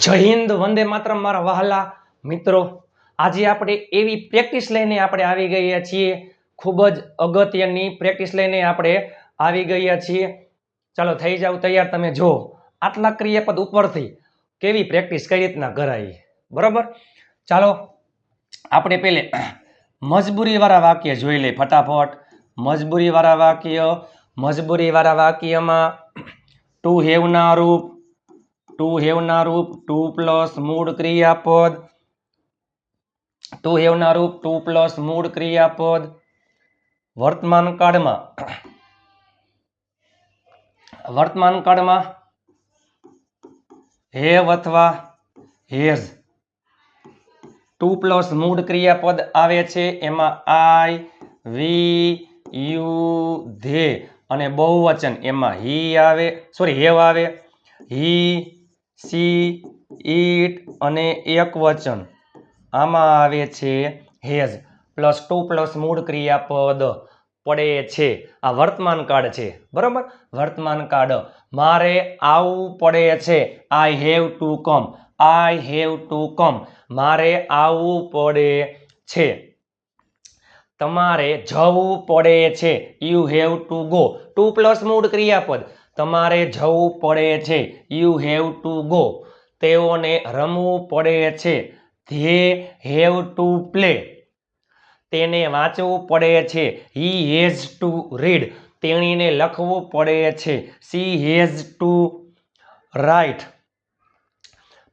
જય હિન્દ, વંદે માતરમ, મારા વહાલા મિત્રો. આજે આપણે એવી પ્રેક્ટિસ લઈને આપણે આવી ગયા છીએ. ખૂબ જ અગત્યની પ્રેક્ટિસ લઈને આપણે આવી ગયા છીએ. ચાલો, થઈ જાવ તૈયાર, તમે જો આટલા ક્રિયાપદ ઉપરથી કેવી પ્રેક્ટિસ કઈ રીતના કરાય બરાબર? ચાલો, આપણે પહેલે મજબૂરીવાળા વાક્ય જોઈ લઈએ ફટાફટ. મજબૂરીવાળા વાક્ય મજબૂરીવાળા વાક્યમાં ટુ હેવના રૂપ ટુ હેવના રૂપ ટુ પ્લસ મૂળ ક્રિયાપદ ટુ હેવના રૂપ ટુ પ્લસ મૂળ ક્રિયાપદ. વર્તમાન કાળમાં વર્તમાન કાળમાં હેવ અથવા હેઝ ટુ પ્લસ મૂળ ક્રિયાપદ આવે છે, એમાં આઈ, વી, યુ, ધે. અને બહુવચન એમાં હી આવે સોરી હેવ આવે. હી, સી, ઈટ અને એક વચન. આમાં આવે છે હેઝ. પ્લસ ટુ પ્લસ મૂળ ક્રિયાપદ પડે છે. આ વર્તમાન કાળ છે. બરાબર? વર્તમાન કાળ. મારે આવવું પડે છે. I have to come I have to come મારે આવવું પડે છે. તમારે જવું પડે છે. You have to go to plus મૂળ ક્રિયાપદ. તમારે જવું પડે છે. યુ હેવ ટુ ગો તેઓને રમવું પડે છે. ધે હેવ ટુ પ્લે તેને વાંચવું પડે છે. હી હેઝ ટુ રીડ તેણીને લખવું પડે છે. સી હેઝ ટુ રાઇટ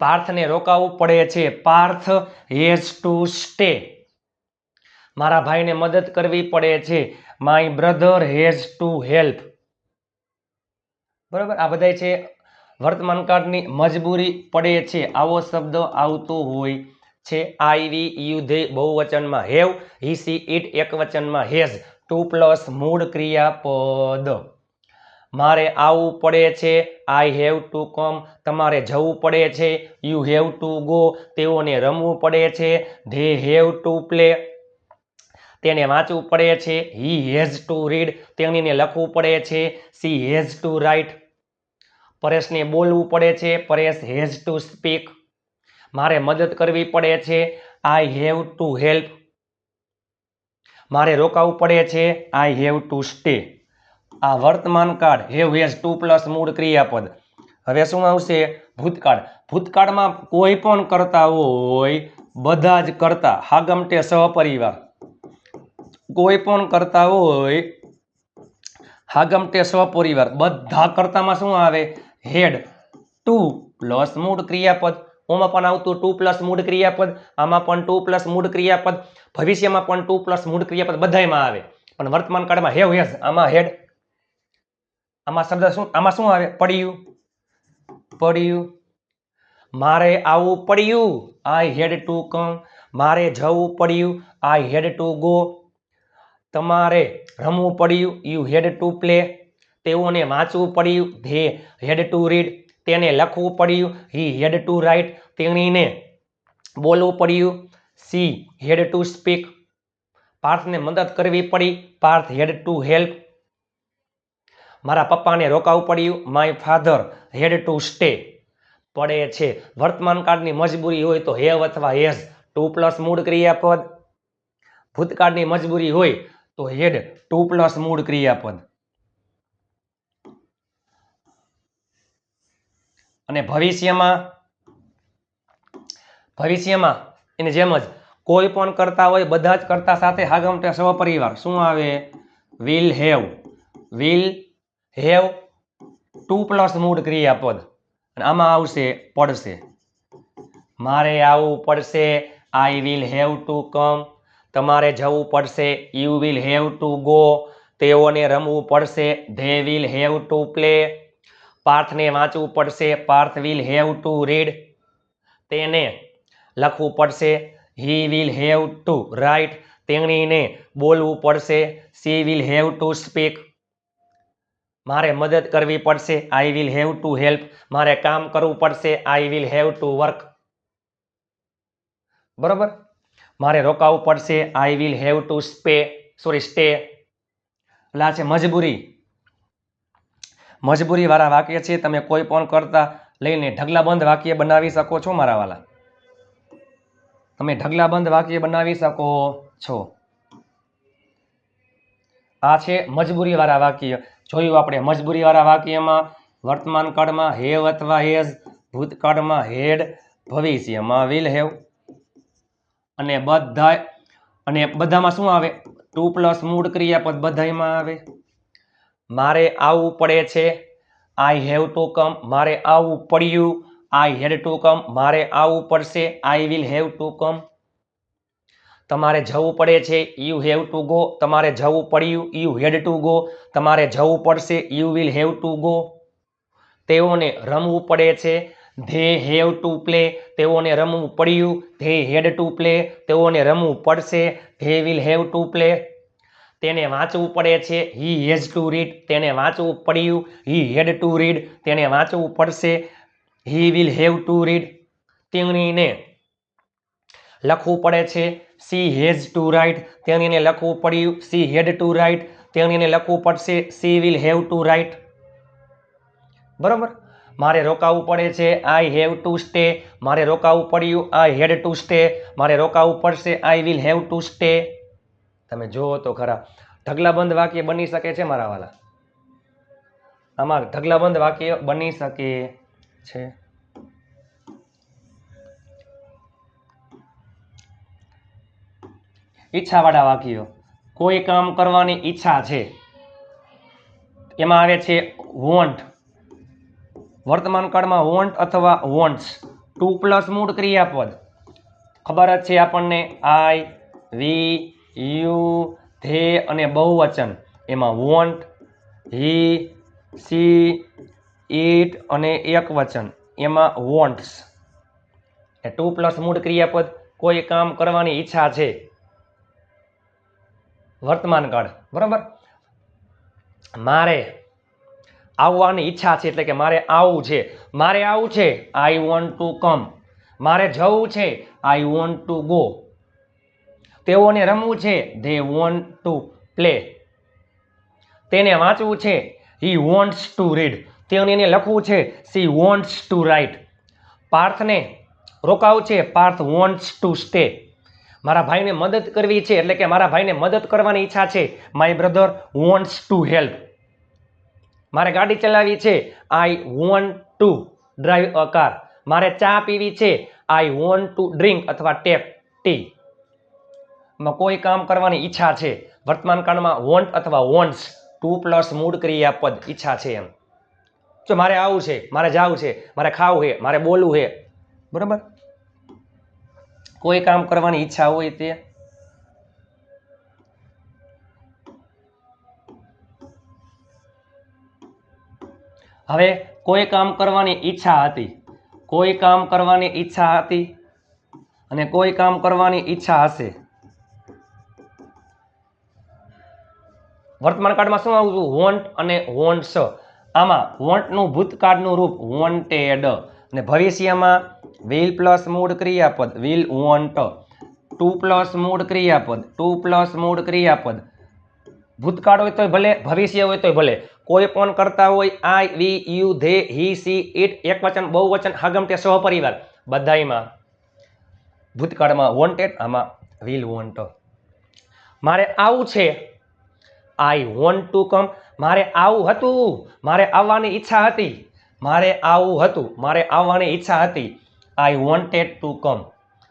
પાર્થને રોકાવું પડે છે. પાર્થ હેઝ ટુ સ્ટે મારા ભાઈને મદદ કરવી પડે છે. My brother has to help બરાબર? આ બધાય છે વર્તમાન કાળની મજબૂરી પડે છે. આવો શબ્દ આવતો હોય છે. આઈ વી યુ ધે બહુવચનમાં હેવ હી સી ઇટ એકવચનમાં હેઝ ટુ પ્લસ મૂળ ક્રિયાપદ. મારે આવવું પડે છે. આઈ હેવ ટુ કમ તમારે જવું પડે છે. યુ હેવ ટુ ગો તેઓને રમવું પડે છે. ધે હેવ ટુ પ્લે તેને વાંચવું પડે છે. હી હેઝ ટુ રીડ તેણીને લખવું પડે છે. સી હેઝ ટુ રાઇટ પરેશને બોલવું પડે છે. પરેશ હેઝ ટુ સ્પીક મારે મદદ કરવી પડે છે. આઈ હેવ ટુ હેલ્પ મારે રોકાવું પડે છે. આઈ હેવ ટુ સ્ટે આ વર્તમાન કાળ હેવ હેઝ ટુ પ્લસ મૂળ ક્રિયાપદ. હવે શું આવશે? ભૂતકાળ. ભૂતકાળમાં કોઈ પણ કરતા હોય, બધા જ કરતા, હાગમટે સહપરિવાર. કોઈ પણ કરતા હોય હાગમટે સ્વપરિવાર બધા કરતામાં શું આવે? હેડ. ટુ પ્લસ મૂળ ક્રિયાપદ. ઓમાં પણ આવતું ટુ પ્લસ મૂળ ક્રિયાપદ, આમાં પણ ટુ પ્લસ મૂળ ક્રિયાપદ, ભવિષ્યમાં પણ ટુ પ્લસ મૂળ ક્રિયાપદ બધામાં આવે. પણ વર્તમાન કાળમાં હેવ હેઝ, આમાં હેડ. આમાં શબ્દ શું, આમાં શું આવે? પડ્યું. પડ્યું. મારે આવવું પડ્યું. આઈ હેડ ટુ કમ મારે જવું પડ્યું. I had to go. તમારે રમવું પડ્યું યુ હેડ ટુ પ્લે તેઓને વાંચવું પડ્યું ધે હેડ ટુ રીડ તેને લખવું પડ્યું હી હેડ ટુ રાઇટ તેણીને બોલવું પડ્યું સી હેડ ટુ સ્પીક પાર્થને મદદ કરવી પડી, પાર્થ હેડ ટુ હેલ્પ મારા પપ્પાને રોકાવું પડ્યું my father had to stay પડે છે. વર્તમાન કાળની મજબૂરી હોય તો હેવ અથવા હેઝ ટુ પ્લસ મૂળ ક્રિયાપદ. ભૂતકાળની મજબૂરી હોય તો હેડ, ટુ પ્લસ મૂળ ક્રિયાપદ. અને ભવિષ્યમાં ભવિષ્યમાં, એને જેમ જ, કોઈ પણ કરતા હોય, બધા જ કરતા સાથે હાગમટે સહપરિવાર. શું આવે? Will have will have to plus મૂળ ક્રિયાપદ. અને આમાં આવશે, પડશે. મારે આવવું પડશે. I will have to come તમારે જવું પડશે you will have to go તેઓને રમવું પડશે they will have to play પાર્થને વાંચવું પડશે, Parth will have to read તેને લખવું પડશે he will have to write તેણીને બોલવું પડશે she will have to speak મારે મદદ કરવી પડશે I will have to help મારે કામ કરવું પડશે I will have to work બરોબર? મારે રોકાવું પડશે. આઈ વિલ હેવ ટુ સ્પે સોરી સ્ટે એટલે આ છે મજબૂરી. મજબૂરીવાળા વાક્ય છે, તમે કોઈ પણ કરતા લઈને ઢગલાબંધ વાક્ય બનાવી શકો છો મારા વાલા. તમે ઢગલાબંધ વાક્ય બનાવી શકો છો. આ છે મજબૂરીવાળા વાક્ય. જોયું આપણે, મજબૂરીવાળા વાક્યમાં વર્તમાન કાળમાં હેવ અથવા હેઝ, ભૂતકાળમાં હેડ, ભવિષ્યમાં વિલ હેવ અને બધા અને બધામાં શું આવે? ટુ પ્લસ મૂળ ક્રિયાપદ બધામાં આવે. મારે આવવું પડે છે આઈ હેવ ટુ કમ મારે આવવું પડ્યું આઈ હેડ ટુ કમ મારે આવવું પડશે I will have to come તમારે જવું પડે છે યુ હેવ ટુ ગો તમારે જવું પડ્યું યુ હેડ ટુ ગો તમારે જવું પડશે you will have to go તેઓને રમવું પડે છે ધે હેવ ટુ પ્લે, તેઓને રમવું પડ્યું. ધે હેડ ટુ પ્લે, તેઓને રમવું પડશે. They will have to play. તેને વાંચવું પડે છે. હી હેઝ ટુ રીડ, તેને વાંચવું પડ્યું. હી હેડ ટુ રીડ, તેને વાંચવું પડશે. He will have to read. તેણીને લખવું પડે છે. સી હેઝ ટુ રાઇટ, તેણીને લખવું પડ્યું. સી હેડ ટુ રાઇટ, તેણીને લખવું પડશે. She will have to write. બરોબર? મારે રોકાવું પડે છે આઈ હેવ ટુ સ્ટે મારે રોકાવું પડ્યું આઈ હેડ ટુ સ્ટે મારે રોકાવું પડશે I will have to stay તમે જુઓ તો ખરા. ઢગલાબંધ વાક્ય બની શકે છે મારા વાલા. આમાં ઢગલાબંધ વાક્ય બની શકે છે. ઈચ્છાવાળા વાક્યો. કોઈ કામ કરવાની ઈચ્છા છે. એમાં આવે છે વોન્ટ વર્તમાન કાળમાં વોન્ટ અથવા વોન્ટ્સ ટુ પ્લસ મૂળ ક્રિયાપદ. ખબર જ છે આપણને આઈ વી યુ ધે અને બહુવચન. એમાં વોન્ટ હી સી ઇટ અને એક વચન એમાં વોન્ટ્સ એ ટુ પ્લસ મૂળ ક્રિયાપદ કોઈ કામ કરવાની ઈચ્છા છે. વર્તમાન કાળ. બરાબર? મારે આવવાની ઈચ્છા છે એટલે કે મારે આવવું છે. મારે આવવું છે આઈ વોન્ટ ટુ કમ મારે જવું છે આઈ વોન્ટ ટુ ગો તેઓને રમવું છે ધે વોન્ટ ટુ પ્લે તેને વાંચવું છે હી વોન્ટ્સ ટુ રીડ તેણીને લખવું છે સી વોન્ટ્સ ટુ રાઇટ પાર્થને રોકાવું છે, પાર્થ વોન્ટ્સ ટુ સ્ટે મારા ભાઈને મદદ કરવી છે એટલે કે મારા ભાઈને મદદ કરવાની ઈચ્છા છે my brother wants to help મારે ગાડી ચલાવવી છે. I want to drive a car મારે ચા પીવી છે. આઈ વોન્ટ ટુ ડ્રિંક અથવા ટેપ ટી માં કોઈ કામ કરવાની ઈચ્છા છે. વર્તમાન કાળમાં વોન્ટ અથવા વોન્ટ્સ ટુ પ્લસ મૂળ ક્રિયાપદ ઈચ્છા છે એમ. જો મારે આવું છે, મારે જાવું છે, મારે ખાવું છે, મારે બોલવું છે. બરાબર? કોઈ કામ કરવાની ઈચ્છા હોય તે હવે કોઈ કામ કરવાની ઈચ્છા હતી. કોઈ કામ કરવાની ઈચ્છા હતી અને કોઈ કામ કરવાની ઈચ્છા હશે. વર્તમાન કાળમાં શું આવતું? વોન્ટ અને વોન્ટ્સ આમાં વોન્ટનું ભૂતકાળનું રૂપ વોન્ટેડ અને ભવિષ્યમાં વિલ પ્લસ મૂળ ક્રિયાપદ વિલ વોન્ટ ટુ પ્લસ મૂળ ક્રિયાપદ ટુ પ્લસ મૂળ ક્રિયાપદ. ભૂતકાળ હોય તોય ભલે, ભવિષ્ય હોય તોય ભલે કોઈ પણ કરતા હોય, I, we, you, they, he, she, it વચન બહુવચન હગમટે સહપરિવાર. બધાયમાં ભૂતકાળમાં વોન્ટેડ આમાં વિલ વોન્ટ મારે આવું છે. આઈ વોન્ટ ટુ કમ મારે આવું હતું. મારે આવવાની ઈચ્છા હતી. મારે આવું હતું. મારે આવવાની ઈચ્છા હતી. આઈ વોન્ટેડ ટુ કમ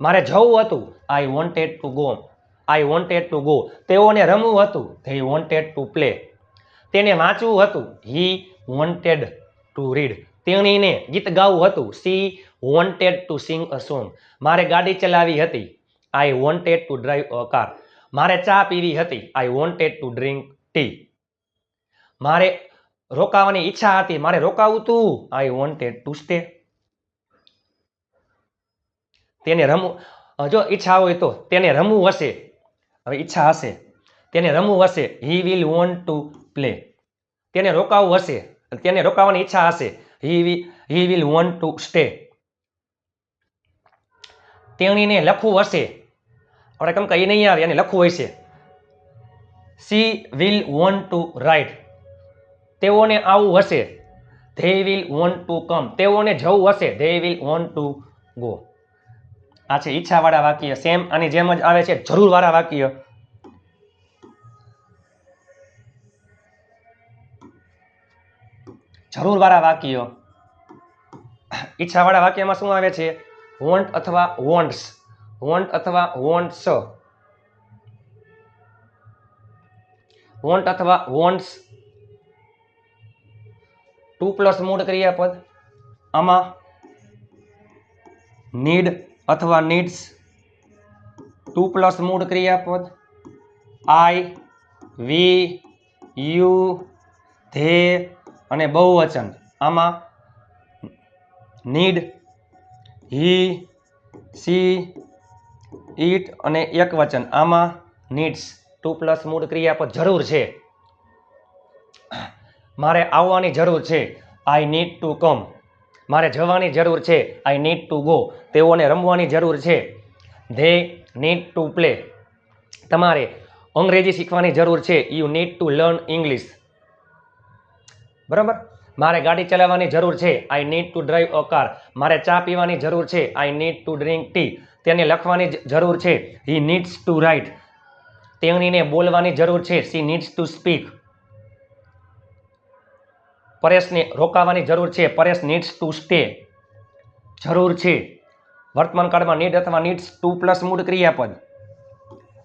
મારે જવું હતું. I wanted to go I wanted to go તેઓને રમવું હતું. ધે વોન્ટેડ ટુ પ્લે તેને વાંચવું હતું. હી વોન્ટેડ ટુ રીડ તેણીને ગીત ગાવું હતું. She wanted to sing a song મારે ગાડી ચલાવી હતી. I wanted to drive a car મારે ચા પીવી હતી. I wanted to drink tea મારે રોકાવાની ઈચ્છા હતી. મારે રોકાવું તું. આઈ વોન્ટેડ ટુ સ્ટે તેને રમવું, જો ઈચ્છા હોય તો તેને રમવું હશે. હવે ઈચ્છા હશે. તેને રમવું હશે. He will want to play તેને રોકાવું હશે. તેને રોકાવાની ઈચ્છા હશે. હી વિ he will want to stay તેણીને લખવું હશે. આપણે કેમ કે એ નહીં આવે, એને લખવું છે. She will want to write તેઓને આવું હશે. They will want to come તેઓને જવું હશે. They will want to go આ છે ઈચ્છાવાળા વાક્ય. સેમ આની જેમ જ આવે છે, જરૂરવાળા વાક્ય. જરૂરવાળા ઈચ્છા ઈચ્છાવાળા વાક્યમાં શું આવે છે? વોન્ટ અથવા વોન્ટ્સ વોન્ટ અથવા વોન્ટ્સ વોન્ટ અથવા વોન્ટ્સ ટુ પ્લસ મૂળ ક્રિયાપદ આમાં નીડ અથવા નીડ્સ ટુ પ્લસ મૂળ ક્રિયાપદ આઈ વી યુ ધે અને બહુવચન. આમાં નીડ, હી, સી, ઈટ અને એક વચન. આમાં નીડ્સ. ટુ પ્લસ મૂળ ક્રિયાપદ જરૂર છે. મારે આવવાની જરૂર છે. I need to come. મારે જવાની જરૂર છે. I need to go. તેઓને રમવાની જરૂર છે. They need to play. તમારે અંગ્રેજી શીખવાની જરૂર છે. You need to learn English. બરાબર? મારે ગાડી ચલાવવાની જરૂર છે. I need to drive a car મારે ચા પીવાની જરૂર છે. I need to drink tea તેને લખવાની જરૂર છે. હી નીડ્સ ટુ રાઇટ તેણીને બોલવાની જરૂર છે. સી નીડ્સ ટુ સ્પીક પરેશને રોકાવાની જરૂર છે. પરેશ નીડ્સ ટુ સ્ટે જરૂર છે. વર્તમાન કાળમાં નીડ અથવા નીડ્સ ટુ પ્લસ મૂળ ક્રિયાપદ.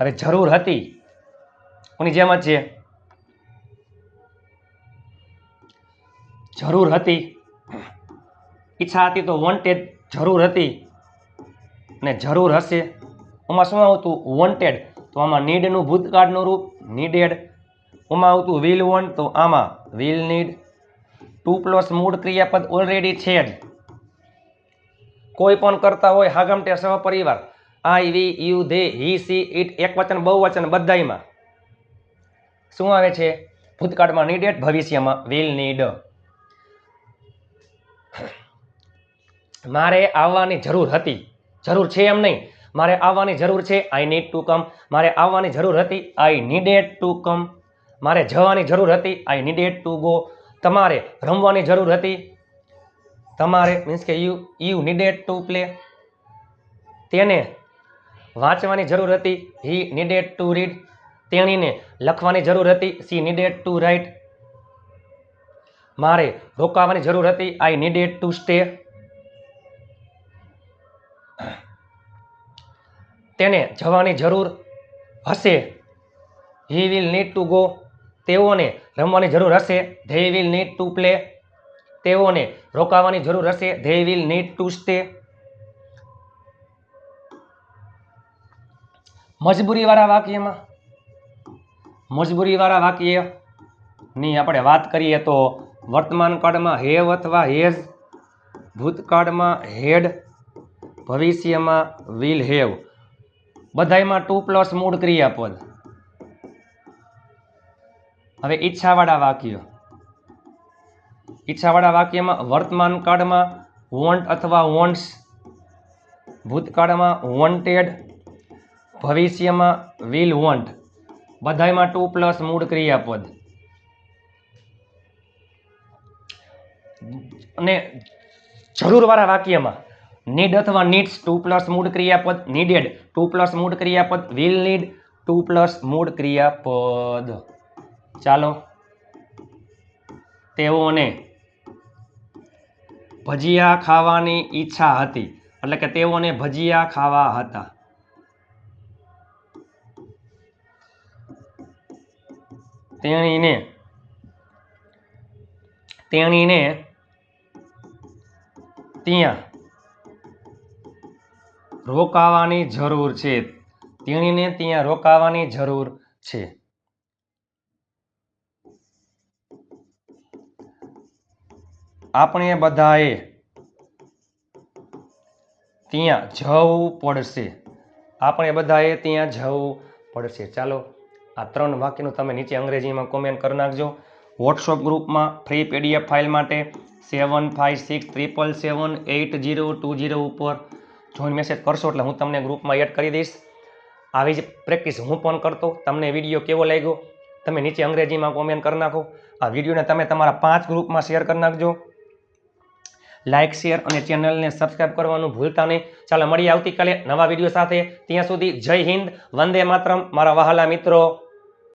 હવે જરૂર હતી. કોની જેમ જ છે? જરૂર હતી. ઈચ્છા હતી તો વોન્ટેડ જરૂર હતી ને જરૂર હશે. આમાં શું આવતું? વોન્ટેડ તો આમાં નીડનું ભૂતકાળનું રૂપ નીડેડ આમાં આવતું વિલ વોન્ટ તો આમાં વિલ નીડ ટુ પ્લસ મૂળ ક્રિયાપદ ઓલરેડી છે જ. કોઈ પણ કરતા હોય હાગમટે સહપરિવાર. I we, you, they, he, she it એક વચન બહુ વચન બધાયમાં. શું આવે છે? ભૂતકાળમાં નીડેડ ભવિષ્યમાં વિલ નીડ મારે આવવાની જરૂર હતી. જરૂર છે એમ નહીં. મારે આવવાની જરૂર છે આઈ નીડ ટુ કમ મારે આવવાની જરૂર હતી આઈ નીડેડ ટુ કમ મારે જવાની જરૂર હતી આઈ નીડેડ ટુ ગો તમારે રમવાની જરૂર હતી. તમારે મીન્સ કે you you needed to play તેને વાંચવાની જરૂર હતી હી નીડેડ ટુ રીડ તેણીને લખવાની જરૂર હતી સી નીડેડ ટુ રાઇટ મારે રોકાવાની જરૂર હતી આઈ નીડેડ ટુ સ્ટે તેને જવાની જરૂર હશે. He will need to go તેઓને રમવાની જરૂર હશે. They will need to play તેઓને રોકાવાની જરૂર હશે. They will need to stay મજબૂરીવાળા વાક્યમાં, મજબૂરીવાળા વાક્યની આપણે વાત કરીએ તો વર્તમાન કાળમાં હેવ અથવા હેઝ, ભૂતકાળમાં હેડ, ભવિષ્યમાં વિલ હેવ બધાયમાં ટુ પ્લસ મૂળ ક્રિયાપદ. હવે ઈચ્છાવાળા વાક્ય. ઈચ્છાવાળા વાક્યમાં વર્તમાન કાળમાં વોન્ટ અથવા વોન્ટ્સ ભૂતકાળમાં વોન્ટેડ ભવિષ્યમાં વિલ વોન્ટ બધાયમાં ટુ પ્લસ મૂળ ક્રિયાપદ. અને જરૂરવાળા વાક્યમાં નીડ અથવા નીડ્સ ટુ પ્લસ મૂળ ક્રિયાપદ. નીડેડ ટુ પ્લસ મૂળ ક્રિયાપદ. વિલ નીડ ટુ પ્લસ મૂળ ક્રિયાપદ. ચાલો. તેઓને ભજીયા ખાવાની ઈચ્છા હતી. એટલે કે તેઓને ભજીયા ખાવા હતા. તેણીને તેણીને ત્યાં રોકાવાની જરૂર છે. તેણીને ત્યાં રોકાવાની જરૂર છે. આપણે બધાએ ત્યાં જવું પડશે. આપણે બધાએ ત્યાં જવું પડશે. ચાલો, આ ત્રણ વાક્યનું તમે નીચે અંગ્રેજીમાં કોમેન્ટ કરી નાખજો. વોટ્સઅપ ગ્રુપમાં ફ્રી પીડીએફ ફાઇલ માટે seven five six triple seven eight zero two zero ઉપર જોઈન મેસેજ કરશો એટલે હું તમને ગ્રુપમાં એડ કરી દઈશ. આવી જ પ્રેક્ટિસ હું પણ કરતો. તમને વીડિયો કેવો લાગ્યો? તમે નીચે અંગ્રેજીમાં કોમેન્ટ કરી નાખો. આ વિડીયોને તમે તમારા પાંચ ગ્રુપમાં શેર કરી નાખજો. લાઇક શેર અને ચેનલને સબસ્ક્રાઈબ કરવાનું ભૂલતા નહીં. ચાલો, મળીએ આવતીકાલે નવા વીડિયો સાથે. ત્યાં સુધી જય હિન્દ, વંદે માતરમ. મારા વહાલા મિત્રો.